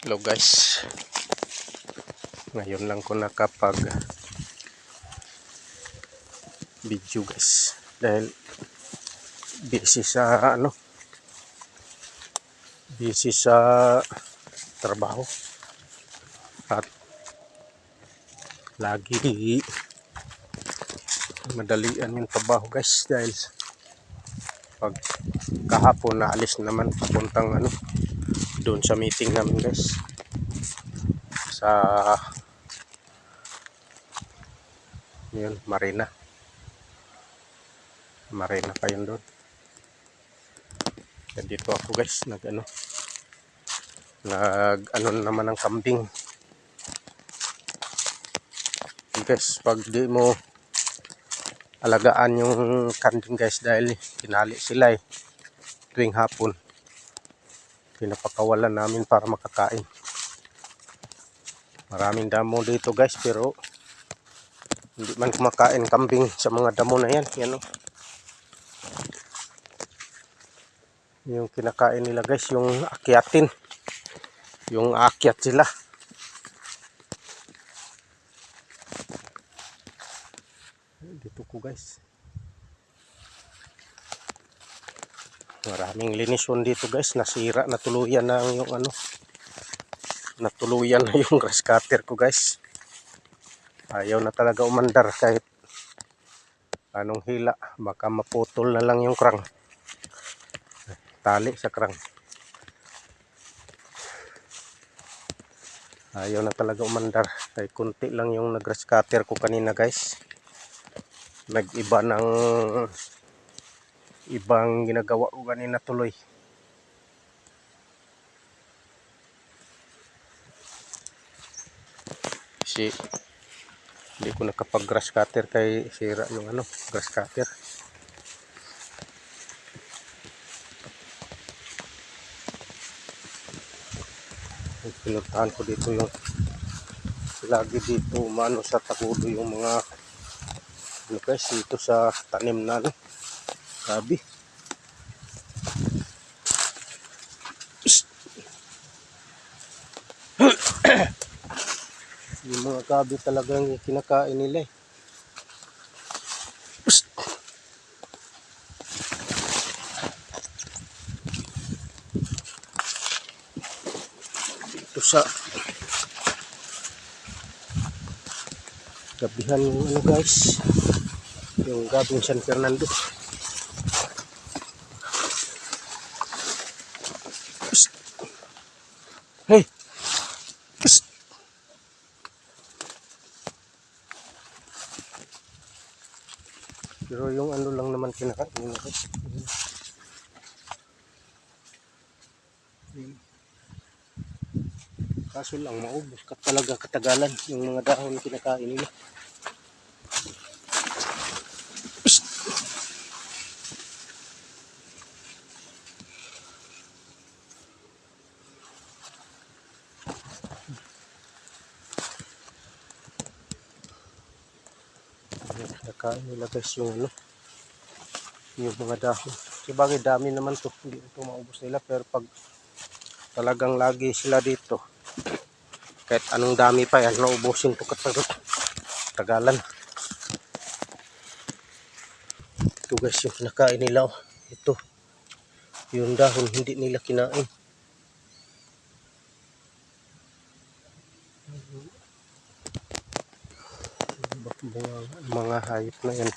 Hello guys. Ngayon lang ko nakapag video guys dahil busy sa ano busy sa trabaho at lagi madalian yung trabaho guys dahil pag kahapon na alis naman papuntang ano doon sa meeting namin guys. Sa yun marina. Marina pa yun doon. Kaya dito ako guys. Nag ano nag ano naman ng kambing. Guys pag di mo alagaan yung kambing guys dahil tinali sila eh tuwing hapon pinapakawalan namin para makakain. Maraming damo dito guys pero hindi man kumakain kambing sa mga damo na yan yan o yung kinakain nila guys yung akyatin. Yung akyat sila. Dito ko guys maraming linisyon dito guys. Nasira natuluyan na yung ano. Natuluyan na yung grass cutter ko guys. Ayaw na talaga umandar kahit anong hila. Baka maputol na lang yung krang. Tali sa krang. Ayaw na talaga umandar. Kahit kunti lang yung nag grass cutter ko kanina guys. Nag-iba ng ibang ginagawa ko kanina tuloy. Kasi hindi ko nakapag grass cutter kay sira yung ano, grass cutter. Pinuntahan ko dito yung lagi dito umano sa tagudo yung mga ano guys dito sa tanim na ano Psst. yung mga gabi talagang kinakain nila eh. Dito sa gabihan yung ano guys. Yung gabing San Fernando Pero yung ano lang naman kinakain. Yun. Kaso lang maubos ka talaga katagalan yung mga dahon na kinakain nila. Ayan, Nakain nila guys yung ano, yung mga dahon. Sabagay dami naman to, hindi ito maubos nila pero pag talagang lagi sila dito, kahit anong dami pa yan, naubusin to katag tagalan. Ito guys yung kinakain nila, oh. ito, yung dahon hindi nila kinain. Mga, mga hayop na yan.